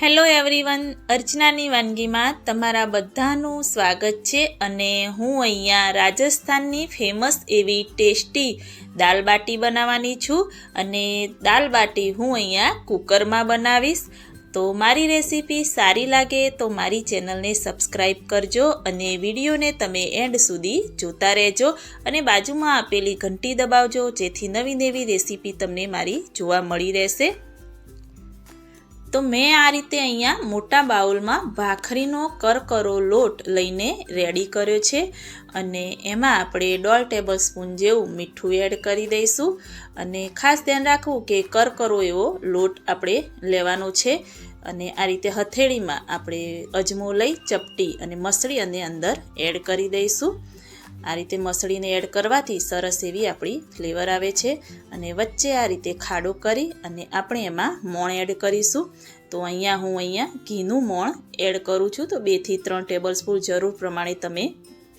Hello everyone અર્ચનાની વાનગીમાં તમારા બધાનું સ્વાગત છે અને હું અહીંયા રાજસ્થાનની ફેમસ એવી ટેસ્ટી દાલ બાટી બનાવવાની છું અને દાલ બાટી હું અહીંયા કુકરમાં બનાવીશ. તો મારી રેસીપી સારી લાગે તો મારી ચેનલને સબસ્ક્રાઈબ કરજો અને વિડીયોને તમે એન્ડ સુધી જોતા રહેજો અને બાજુમાં આપેલી ઘંટી દબાવજો જેથી નવી નવી રેસીપી તમને મારી જોવા મળી રહેશે. તો મેં આ રીતે અહીંયા મોટા બાઉલમાં ભાખરીનો કરકરો લોટ લઈને રેડી કર્યો છે અને એમાં આપણે દોઢ ટેબલ સ્પૂન જેવું મીઠું એડ કરી દઈશું. અને ખાસ ધ્યાન રાખવું કે કરકરો એવો લોટ આપણે લેવાનો છે અને આ રીતે હથેળીમાં આપણે અજમો લઈ, ચપટી અને મસળી અને અંદર એડ કરી દઈશું. આ રીતે મસળીને એડ કરવાથી સરસ એવી આપણી ફ્લેવર આવે છે અને વચ્ચે આ રીતે ખાડો કરી અને આપણે એમાં મોણ એડ કરીશું. તો અહીંયા હું અહીંયા ઘીનું મોણ એડ કરું છું. તો બેથી ત્રણ ટેબલ સ્પૂન જરૂર પ્રમાણે તમે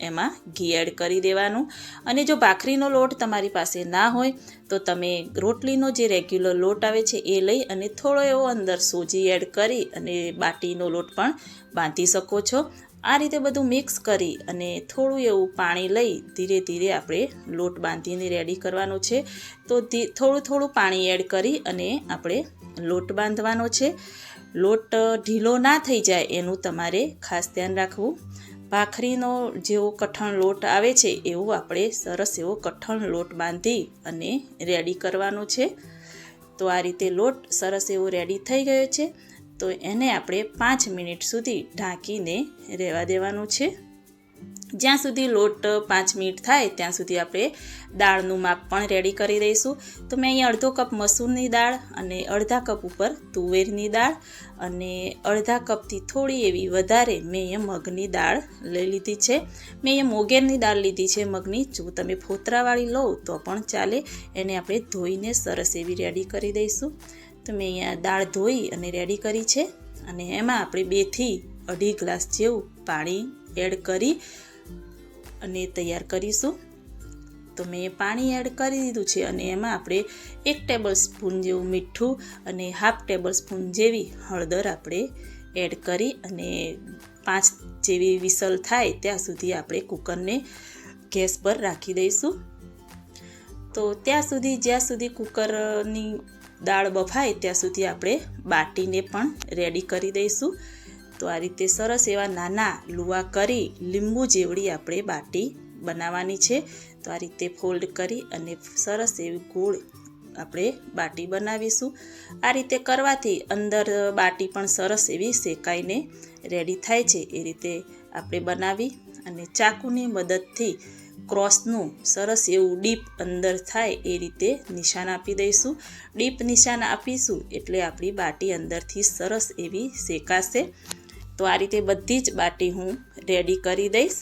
એમાં ઘી એડ કરી દેવાનું. અને જો ભાખરીનો લોટ તમારી પાસે ના હોય, તો તમે રોટલીનો જે રેગ્યુલર લોટ આવે છે એ લઈ અને થોડો એવો અંદર સોજી એડ કરી અને બાટીનો લોટ પણ બાંધી શકો છો. આ રીતે બધું મિક્સ કરી અને થોડું એવું પાણી લઈ ધીરે ધીરે આપણે લોટ બાંધીને રેડી કરવાનો છે. તો થોડું થોડું પાણી એડ કરી અને આપણે લોટ બાંધવાનો છે. લોટ ઢીલો ના થઈ જાય એનું તમારે ખાસ ધ્યાન રાખવું. ભાખરીનો જેવો કઠણ લોટ આવે છે એવું આપણે સરસ એવો કઠણ લોટ બાંધી અને રેડી કરવાનો છે. તો આ રીતે લોટ સરસ એવો રેડી થઈ ગયો છે. તો એને આપણે પાંચ મિનિટ સુધી ઢાંકીને રહેવા દેવાનું છે. જ્યાં સુધી લોટ પાંચ મિનિટ થાય, ત્યાં સુધી આપણે દાળનું માપ પણ રેડી કરી દઈશું. તો મેં અહીંયા અડધો કપ મસૂરની દાળ અને અડધા કપ ઉપર તુવેરની દાળ અને અડધા કપથી થોડી એવી વધારે મેં અહીંયા મગની દાળ લઈ લીધી છે. મેં અહીંયા મોગેરની દાળ લીધી છે મગની. જો તમે ફોતરાવાળી લો તો પણ ચાલે. એને આપણે ધોઈને સરસ એવી રેડી કરી દઈશું. તો મેં અહીંયા દાળ ધોઈ અને રેડી કરી છે. અને એમાં આપણે બેથી અઢી ગ્લાસ જેવું પાણી એડ કરી અને તૈયાર કરીશું. તો મેં પાણી એડ કરી દીધું છે અને એમાં આપણે એક ટેબલ સ્પૂન જેવું મીઠું અને હાફ ટેબલ સ્પૂન જેવી હળદર આપણે એડ કરી અને પાંચ જેવી વિસલ થાય ત્યાં સુધી આપણે કુકરને ગેસ પર રાખી દઈશું. તો ત્યાં સુધી જ્યાં સુધી કુકરની દાળ બફાય ત્યાં સુધી આપણે બાટીને પણ રેડી કરી દઈશું. તો આ રીતે સરસ એવા નાના લુવા કરી લીંબુ જેવડી આપણે બાટી બનાવવાની છે. તો આ રીતે ફોલ્ડ કરી અને સરસ એવી ગોળ આપણે બાટી બનાવીશું. આ રીતે કરવાથી અંદર બાટી પણ સરસ એવી શેકાઈને રેડી થાય છે. એ રીતે આપણે બનાવી અને ચાકુની મદદથી ક્રોસનું સરસ એવું ડીપ અંદર થાય એ રીતે નિશાન આપી દઈશું. ડીપ નિશાન આપીશું એટલે આપણી બાટી અંદરથી સરસ એવી શેકાશે. તો આ રીતે બધી જ બાટી હું રેડી કરી દઈશ.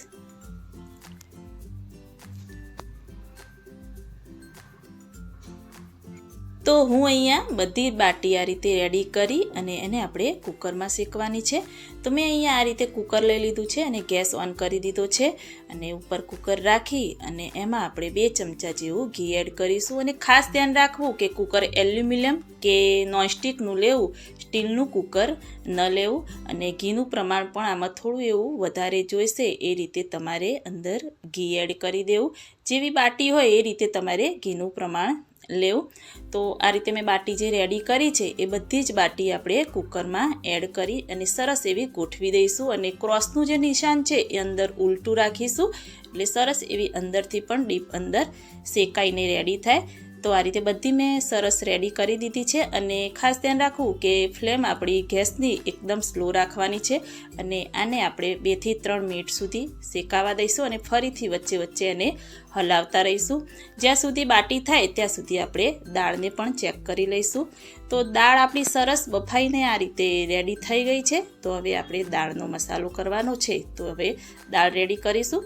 તો હું અહીંયા બધી બાટી આ રીતે રેડી કરી અને એને આપણે કુકરમાં શેકવાની છે. તો મેં અહીંયા આ રીતે કુકર લઈ લીધું છે અને ગેસ ઓન કરી દીધો છે અને ઉપર કુકર રાખી અને એમાં આપણે બે ચમચા જેવું ઘી એડ કરીશું અને ખાસ ધ્યાન રાખવું કે કુકર એલ્યુમિનિયમ કે નોનસ્ટિકનું લેવું, સ્ટીલનું કુકર ન લેવું અને ઘીનું પ્રમાણ પણ આમાં થોડું એવું વધારે જોઈશે એ રીતે તમારે અંદર ઘી એડ કરી દેવું. જેવી બાટી હોય એ રીતે તમારે ઘીનું પ્રમાણ લેવું. તો આ રીતે મેં બાટી જે રેડી કરી છે, એ બધી જ બાટી આપણે કુકરમાં એડ કરી અને સરસ એવી ગોઠવી દઈશું અને ક્રોસનું જે નિશાન છે, એ અંદર ઉલટું રાખીશું. એટલે સરસ એવી અંદરથી પણ ડીપ અંદર શેકાઈને રેડી થાય. તો આ રીતે બધી મેં સરસ રેડી કરી દીધી છે અને ખાસ ધ્યાન રાખવું કે ફ્લેમ આપણી ગેસની એકદમ સ્લો રાખવાની છે અને આને આપણે બેથી ત્રણ મિનિટ સુધી શેકાવા દઈશું અને ફરીથી વચ્ચે વચ્ચે એને હલાવતા રહીશું. જ્યાં સુધી બાટી થાય ત્યાં સુધી આપણે દાળને પણ ચેક કરી લઈશું. તો દાળ આપણી સરસ બફાઈને આ રીતે રેડી થઈ ગઈ છે. તો હવે આપણે દાળનો મસાલો કરવાનો છે. તો હવે દાળ રેડી કરીશું.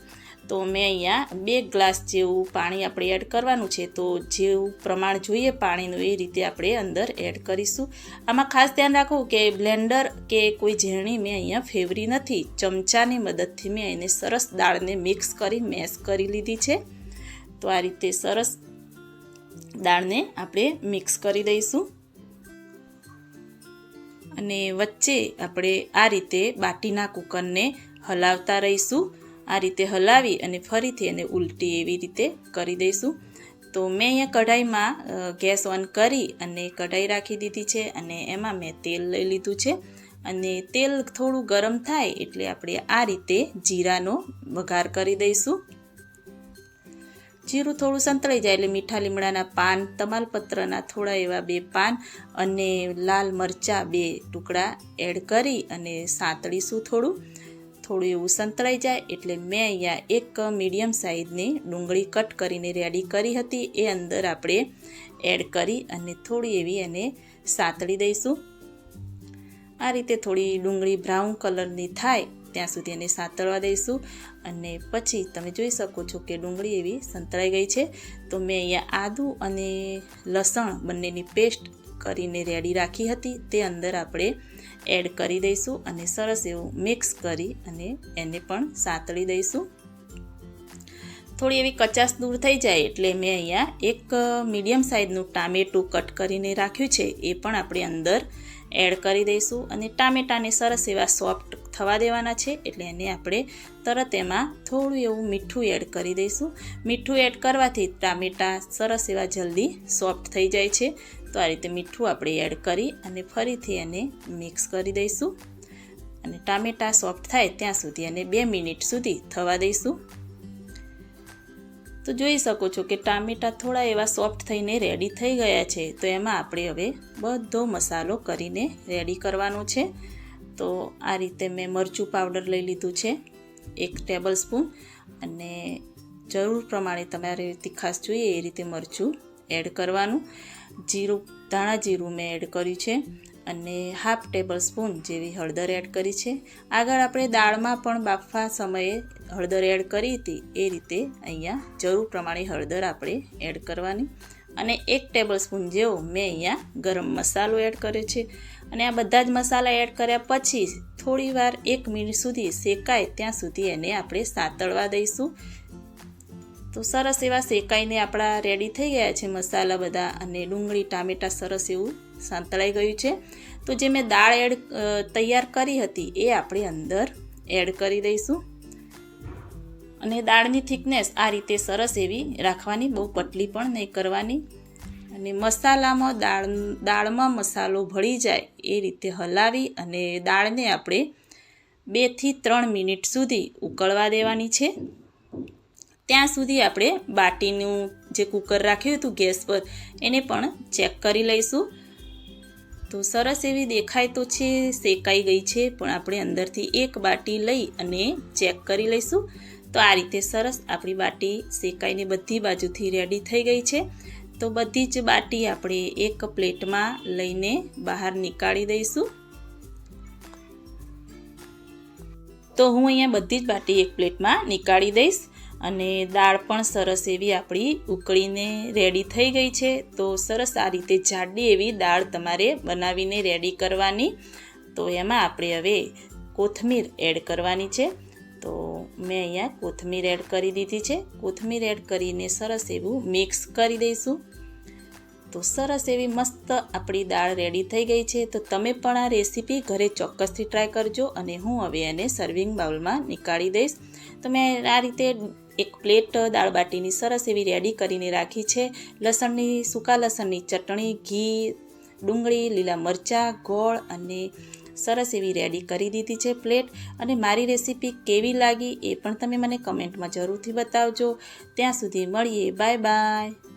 તો મેં અહીંયા બે ગ્લાસ જેવું પાણી આપણે એડ કરવાનું છે. તો જેવું પ્રમાણ જોઈએ પાણીનું એ રીતે આપણે અંદર એડ કરીશું. આમાં ખાસ ધ્યાન રાખવું કે બ્લેન્ડર કે કોઈ ઝેરણી મેં અહીંયા ફેવરી નથી. ચમચાની મદદથી મેં એને સરસ દાળને મિક્સ કરી, મેશ કરી લીધી છે. તો આ રીતે સરસ દાળને આપણે મિક્સ કરી દઈશું. અને વચ્ચે આપણે આ રીતે બાટીના કુકરને હલાવતા રહીશું. આ રીતે હલાવી અને ફરીથી એને ઉલટી એવી રીતે કરી દઈશું. તો મેં અહીંયા કઢાઈમાં ગેસ ઓન કરી અને કઢાઈ રાખી દીધી છે અને એમાં મેં તેલ લઈ લીધું છે. અને તેલ થોડું ગરમ થાય એટલે આપણે આ રીતે જીરાનો વઘાર કરી દઈશું. જીરું થોડું સંતળાઈ જાય એટલે મીઠા લીમડાના પાન, તમાલપત્રના થોડા એવા બે પાન અને લાલ મરચાં બે ટુકડા એડ કરી અને સાંતળીશું થોડું. થોડું એવું સંતળાઈ જાય એટલે મેં અહીંયા એક મીડિયમ સાઇઝની ડુંગળી કટ કરીને રેડી કરી હતી. એ અંદર આપણે એડ કરી અને થોડી એવી એને સાતળી દઈશું. આ રીતે થોડી ડુંગળી બ્રાઉન કલરની થાય ત્યાં સુધી એને સાતળવા દઈશું. અને પછી તમે જોઈ શકો છો કે ડુંગળી એવી સંતળાઈ ગઈ છે. તો મેં અહીંયા આદું અને લસણ બંનેની પેસ્ટ કરીને રેડી રાખી હતી. તે અંદર આપણે એડ કરી દઈશું અને સરસ એવું મિક્સ કરી અને એને પણ સાતળી દઈશું. થોડી એવી કચાશ દૂર થઈ જાય એટલે મેં અહીંયા એક મીડિયમ સાઇઝનું ટામેટું કટ કરીને રાખ્યું છે. એ પણ આપણે અંદર એડ કરી દઈશું અને ટામેટાને સરસ એવા સોફ્ટ થવા દેવાના છે એટલે એને આપણે તરત એમાં થોડું એવું મીઠું એડ કરી દઈશું. મીઠું એડ કરવાથી ટામેટાં સરસ એવા જલ્દી સોફ્ટ થઈ જાય છે. તો આ રીતે મીઠું આપણે એડ કરી અને ફરીથી એને મિક્સ કરી દઈશું. અને ટામેટાં સોફ્ટ થાય ત્યાં સુધી એને બે મિનિટ સુધી થવા દઈશું. તો જોઈ શકો છો કે ટામેટાં થોડા એવા સોફ્ટ થઈને રેડી થઈ ગયા છે. તો એમાં આપણે હવે બધો મસાલો કરીને રેડી કરવાનો છે. તો આ રીતે મેં મરચું પાવડર લઈ લીધું છે, એક ટેબલ સ્પૂન અને જરૂર પ્રમાણે તમારે તીખાસ જોઈએ એ રીતે મરચું એડ કરવાનું. જીરું, ધાણા જીરું મેં એડ કર્યું છે. અને હાફ ટેબલ સ્પૂન જેવી હળદર એડ કરી છે. આગળ આપણે દાળમાં પણ બાફવા સમયે હળદર એડ કરી હતી. એ રીતે અહીંયા જરૂર પ્રમાણે હળદર આપણે એડ કરવાની. અને એક ટેબલ સ્પૂન જેવો મેં અહીંયા ગરમ મસાલો એડ કર્યો છે. અને આ બધા જ મસાલા એડ કર્યા પછી થોડી વાર એક મિનિટ સુધી શેકાય ત્યાં સુધી એને આપણે સાતળવા દઈશું. તો સરસ એવા શેકાઈને આપણા રેડી થઈ ગયા છે મસાલા બધા અને ડુંગળી, ટામેટાં સરસ એવું સાંતળાઈ ગયું છે. તો જે મેં દાળ એડ તૈયાર કરી હતી એ આપણે અંદર એડ કરી દઈશું. અને દાળની થિકનેસ આ રીતે સરસ એવી રાખવાની, બહુ પતલી પણ નહીં કરવાની. અને મસાલામાં દાળ, દાળમાં મસાલો ભળી જાય એ રીતે હલાવી અને દાળને આપણે બેથી ત્રણ મિનિટ સુધી ઉકળવા દેવાની છે. ત્યાં સુધી આપણે બાટીનું જે કુકર રાખ્યું હતું ગેસ પર, એને પણ ચેક કરી લઈશું. તો સરસ એવી દેખાય તો છે, શેકાઈ ગઈ છે, પણ આપણે અંદરથી એક બાટી લઈ અને ચેક કરી લઈશું. તો આ રીતે સરસ આપણી બાટી શેકાઈને બધી બાજુથી રેડી થઈ ગઈ છે. તો બધી જ બાટી આપણે એક પ્લેટમાં લઈને બહાર નીકાળી દઈશું. તો હું અહીંયા બધી જ બાટી એક પ્લેટમાં નીકાળી દઈશ. અને દાળ પણ સરસ એવી આપણી ઉકળીને રેડી થઈ ગઈ છે. તો સરસ આ રીતે જાડી એવી દાળ તમારે બનાવીને રેડી કરવાની. તો એમાં આપણે હવે કોથમીર એડ કરવાની છે. તો મેં અહીંયા કોથમીર એડ કરી દીધી છે. કોથમીર એડ કરીને સરસ એવું મિક્સ કરી દઈશું. તો સરસ એવી મસ્ત આપણી દાળ રેડી થઈ ગઈ છે. તો તમે પણ આ રેસીપી ઘરે ચોક્કસથી ટ્રાય કરજો અને હું હવે એને સર્વિંગ બાઉલમાં નીકાળી દઈશ. તો મેં આ રીતે એક પ્લેટ દાળ બાટીની સરસ એવી રેડી કરીને રાખી છે. લસણની, સૂકા લસણની ચટણી, ઘી, ડુંગળી, લીલા મરચાં, ગોળ અને સરસ એવી રેડી કરી દીધી છે પ્લેટ. અને મારી રેસીપી કેવી લાગી એ પણ તમે મને કમેન્ટમાં જરૂરથી બતાવજો. ત્યાં સુધી મળીએ. Bye bye.